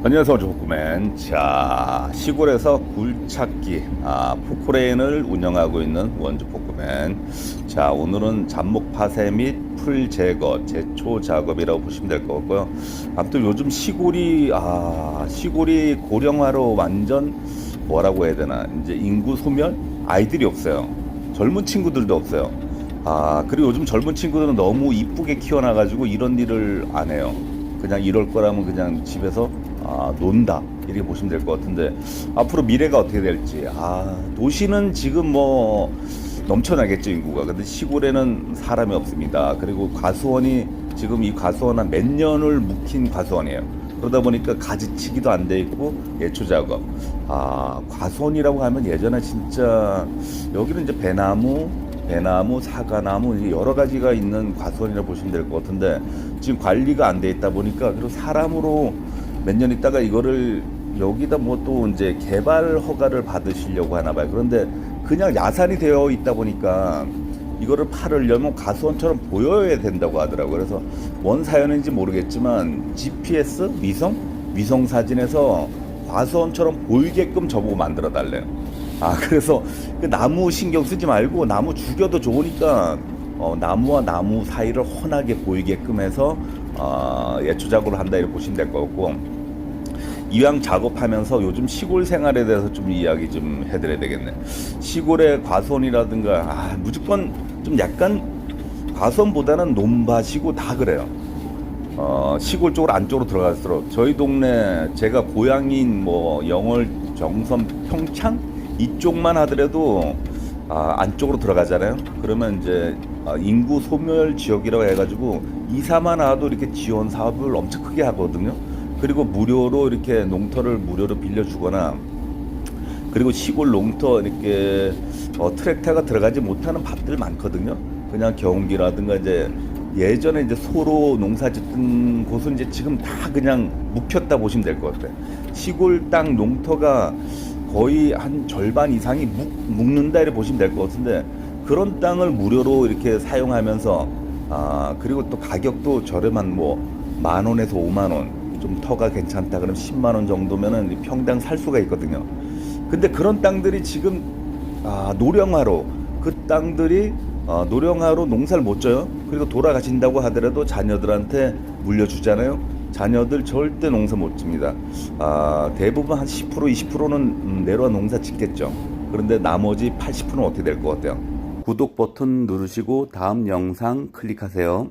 안녕하세요 조구맨 자 시골에서 굴찾기 아, 포크레인을 운영하고 있는 원주 포크맨. 자 오늘은 잡목 파쇄 및 풀 제거 제초 작업이라고 보시면 될것 같고요. 아무튼 요즘 시골이 아 시골이 고령화로 완전 뭐라고 해야 되나? 이제 인구 소멸? 아이들이 없어요. 젊은 친구들도 없어요. 아 그리고 요즘 젊은 친구들은 너무 이쁘게 키워놔 가지고 이런 일을 안 해요. 그냥 이럴 거라면 그냥 집에서 아, 논다. 이렇게 보시면 될 것 같은데 앞으로 미래가 어떻게 될지. 아 도시는 지금 뭐 넘쳐나겠죠 인구가. 근데 시골에는 사람이 없습니다. 그리고 과수원이 지금 이 과수원 한 몇 년을 묵힌 과수원이에요. 그러다 보니까 가지치기도 안 돼 있고 예초 작업. 아 과수원이라고 하면 예전에 진짜 여기는 이제 배나무 배나무, 사과나무 여러 가지가 있는 과수원이라 보시면 될 것 같은데 지금 관리가 안 돼 있다 보니까 그리고 사람으로 몇 년 있다가 이거를 여기다 뭐 또 이제 개발 허가를 받으시려고 하나 봐요. 그런데 그냥 야산이 되어 있다 보니까 이거를 팔으려면 가수원처럼 보여야 된다고 하더라고요. 그래서 뭔 사연인지 모르겠지만 GPS 위성 위성 사진에서 과수원처럼 보이게끔 저보고 만들어 달래요. 아 그래서 그 나무 신경 쓰지 말고 나무 죽여도 좋으니까 어, 나무와 나무 사이를 훤하게 보이게끔 해서 어, 예초 작업을 한다 이렇게 보시면 될 것 같고 이왕 작업하면서 요즘 시골 생활에 대해서 좀 이야기 좀 해드려야 되겠네. 시골의 과수원이라든가 아, 무조건 좀 약간 과수원보다는 논밭이고 다 그래요. 어, 시골 쪽으로 안쪽으로 들어갈수록 저희 동네 제가 고향인 뭐 영월, 정선, 평창 이쪽만 하더라도 아, 안쪽으로 들어가잖아요. 그러면 이제 아, 인구 소멸 지역이라고 해가지고 이사만 와도 이렇게 지원 사업을 엄청 크게 하거든요. 그리고 무료로 이렇게 농터를 무료로 빌려주거나 그리고 시골 농터 이렇게 어, 트랙터가 들어가지 못하는 밭들 많거든요. 그냥 경운기라든가 이제 예전에 이제 소로 농사 짓던 곳은 이제 지금 다 그냥 묵혔다 보시면 될 것 같아요. 시골 땅 농터가 거의 한 절반 이상이 묵, 묵는다 이렇게 보시면 될 것 같은데 그런 땅을 무료로 이렇게 사용하면서 아 그리고 또 가격도 저렴한 뭐 만 원에서 오만 원 좀 터가 괜찮다 그러면 10만 원 정도면은 평당 살 수가 있거든요. 근데 그런 땅들이 지금 아, 노령화로 그 땅들이 어, 노령화로 농사를 못 져요. 그리고 돌아가신다고 하더라도 자녀들한테 물려주잖아요. 자녀들 절대 농사 못 집니다. 아, 대부분 한 10% 20%는 음, 내려와 농사 짓겠죠. 그런데 나머지 80%는 어떻게 될 것 같아요? 구독 버튼 누르시고 다음 영상 클릭하세요.